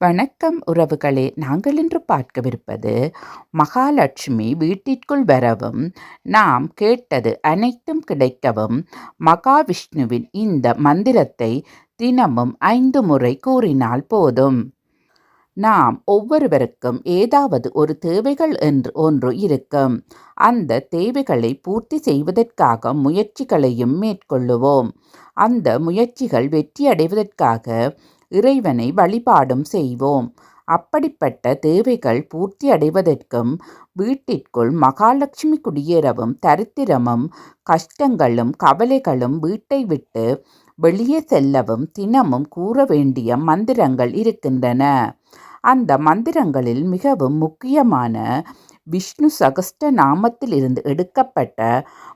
வணக்கம் உறவுகளே. நாங்கள் இன்று பார்க்கவிருப்பது மகாலட்சுமி வீட்டிற்குள் வரவும் நாம் கேட்டது அனைத்தும் கிடைக்கவும் மகாவிஷ்ணுவின் இந்த மந்திரத்தை தினமும் ஐந்து முறை கூறினால் போதும். நாம் ஒவ்வொருவருக்கும் ஏதாவது ஒரு தேவைகள் என்று ஒன்று இருக்கும். அந்த தேவைகளை பூர்த்தி செய்வதற்காக முயற்சிகளையும் மேற்கொள்ளுவோம். அந்த முயற்சிகள் வெற்றியடைவதற்காக இறைவனை வழிபாடும் செய்வோம். அப்படிப்பட்ட தேவைகள் பூர்த்தி அடைவதற்கும் வீட்டிற்குள் மகாலட்சுமி குடியேறவும் தரித்திரமும் கஷ்டங்களும் கவலைகளும் வீட்டை விட்டு வெளியே செல்லவும் தினமும் கூற வேண்டிய மந்திரங்கள் இருக்கின்றன. அந்த மந்திரங்களில் மிகவும் முக்கியமான விஷ்ணு சகஸ்ட நாமத்திலிருந்து எடுக்கப்பட்ட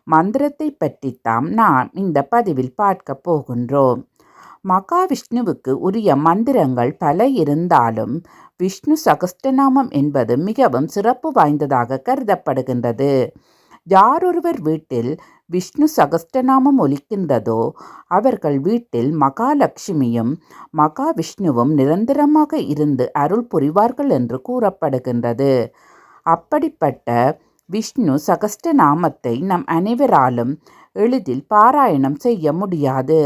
மந்திரத்தை பற்றித்தான் நாம் இந்த பதிவில் பார்க்க போகின்றோம். மகாவிஷ்ணுவுக்கு உரிய மந்திரங்கள் பல இருந்தாலும் விஷ்ணு சகஸ்டநாமம் என்பது மிகவும் சிறப்பு வாய்ந்ததாக கருதப்படுகின்றது. யாரொருவர் வீட்டில் விஷ்ணு சகஸ்டநாமம் ஒலிக்கின்றதோ அவர்கள் வீட்டில் மகாலட்சுமியும் மகாவிஷ்ணுவும் நிரந்தரமாக இருந்து அருள் புரிவார்கள் என்று கூறப்படுகின்றது. அப்படிப்பட்ட விஷ்ணு சகஸ்டநாமத்தை நம் அனைவராலும் எளிதில் பாராயணம் செய்ய முடியாது.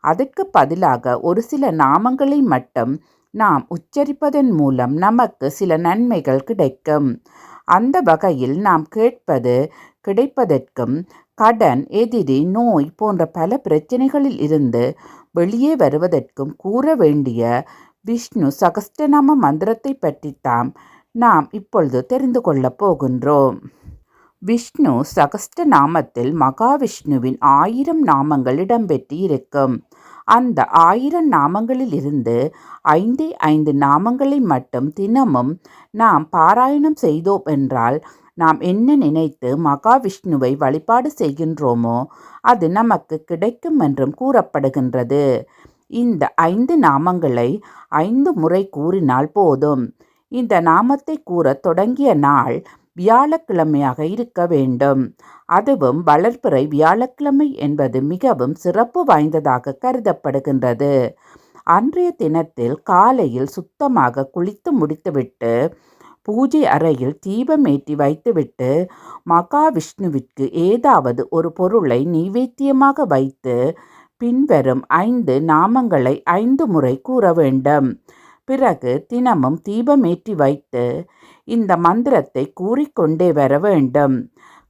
அதற்கு பதிலாக ஒரு சில நாமங்களை மட்டும் நாம் உச்சரிப்பதன் மூலம் நமக்கு சில நன்மைகள் கிடைக்கும். அந்த வகையில் நாம் கேட்பது கிடைப்பதற்கும் கடன் எதிரி நோய் போன்ற பல பிரச்சனைகளில் இருந்து வெளியே வருவதற்கும் கூற வேண்டிய விஷ்ணு சகஸ்டநாம மந்திரத்தை பற்றித்தான் நாம் இப்பொழுது தெரிந்து கொள்ளப் போகின்றோம். விஷ்ணு சகஸ்ட நாமத்தில் மகாவிஷ்ணுவின் ஆயிரம் நாமங்கள் இடம்பெற்று இருக்கும் அந்த ஆயிரம் நாமங்களிலிருந்து ஐந்தே ஐந்து நாமங்களை மட்டும் தினமும் நாம் பாராயணம் செய்தோம் என்றால் நாம் என்ன நினைத்து மகாவிஷ்ணுவை வழிபாடு செய்கின்றோமோ அது நமக்கு கிடைக்கும் என்றும் கூறப்படுகின்றது. இந்த ஐந்து நாமங்களை ஐந்து முறை கூறினால் போதும். இந்த நாமத்தை கூறத் தொடங்கிய நாள் வியாழக்கிழமையாக இருக்க வேண்டும். அதுவும் வளர்ப்பிறை வியாழக்கிழமை என்பது மிகவும் சிறப்பு வாய்ந்ததாக கருதப்படுகின்றது. அன்றைய தினத்தில் காலையில் சுத்தமாக குளித்து முடித்துவிட்டு பூஜை அறையில் தீபமேற்றி வைத்துவிட்டு மகாவிஷ்ணுவிற்கு ஏதாவது ஒரு பொருளை நைவேத்தியமாக வைத்து பின்வரும் ஐந்து நாமங்களை ஐந்து முறை கூற வேண்டும். பிறகு தினமும் தீபமேற்றி வைத்து இந்த மந்திரத்தை கூறிக்கொண்டே வர வேண்டும்.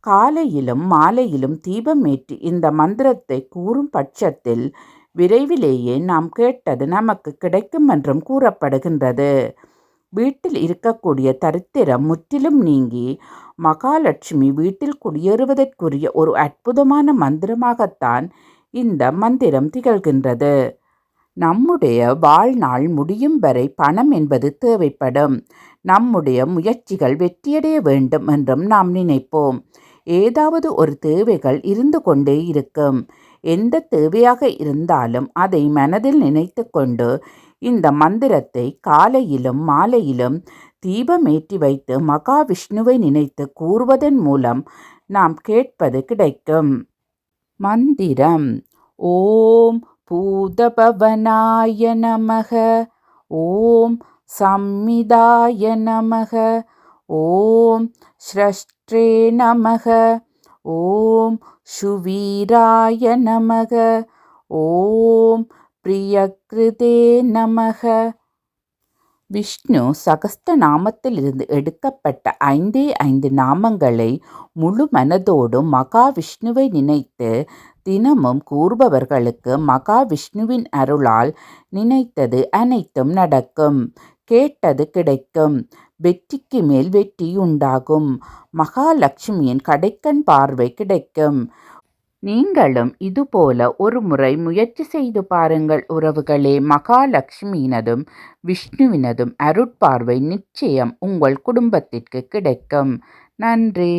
காலையிலும் மாலையிலும் தீபமேற்றி இந்த மந்திரத்தை கூறும் பட்சத்தில் விரைவிலேயே நாம் கேட்டது நமக்கு கிடைக்கும் என்றும் கூறப்படுகின்றது. வீட்டில் இருக்கக்கூடிய தரித்திரம் முற்றிலும் நீங்கி மகாலட்சுமி வீட்டில் குடியேறுவதற்குரிய ஒரு அற்புதமான மந்திரமாகத்தான் இந்த மந்திரம் திகழ்கின்றது. நம்முடைய வாழ்நாள் முடியும் வரை பணம் என்பது தேவைப்படும். நம்முடைய முயற்சிகள் வெற்றியடைய வேண்டும் என்றும் நாம் நினைப்போம். ஏதாவது ஒரு தேவைகள் இருந்து கொண்டே இருக்கும். எந்த தேவையாக இருந்தாலும் அதை மனதில் நினைத்து கொண்டு இந்த மந்திரத்தை காலையிலும் மாலையிலும் தீபமேற்றி வைத்து மகாவிஷ்ணுவை நினைத்து கூறுவதன் மூலம் நாம் கேட்பது கிடைக்கும். மந்திரம். ஓம் பூதபவனாய நமக. ஓம் சம்மிதாய நமக. ஓம் ஸ்ரஷ்ட்ரே நமக. ஓம் சுவீராய நமக. ஓம் பிரியகிருதே நமக. விஷ்ணு சகஸ்த நாமத்திலிருந்து எடுக்கப்பட்ட ஐந்தே ஐந்து நாமங்களை முழு மனதோடும் மகாவிஷ்ணுவை நினைத்து தினமும் கூறுபவர்களுக்கு மகாவிஷ்ணுவின் அருளால் நினைத்தது அனைத்தும் நடக்கும். கேட்டது கிடைக்கும். வெற்றிக்கு மேல் வெற்றி உண்டாகும் மகாலட்சுமியின் கடைக்கண் பார்வை கிடைக்கும். நீங்களும் இதுபோல ஒரு முறை முயற்சி செய்து பாருங்கள் உறவுகளே. மகாலட்சுமியினதும் விஷ்ணுவினதும் அருட்பார்வை நிச்சயம் உங்கள் குடும்பத்திற்கு கிடைக்கும். நன்றி.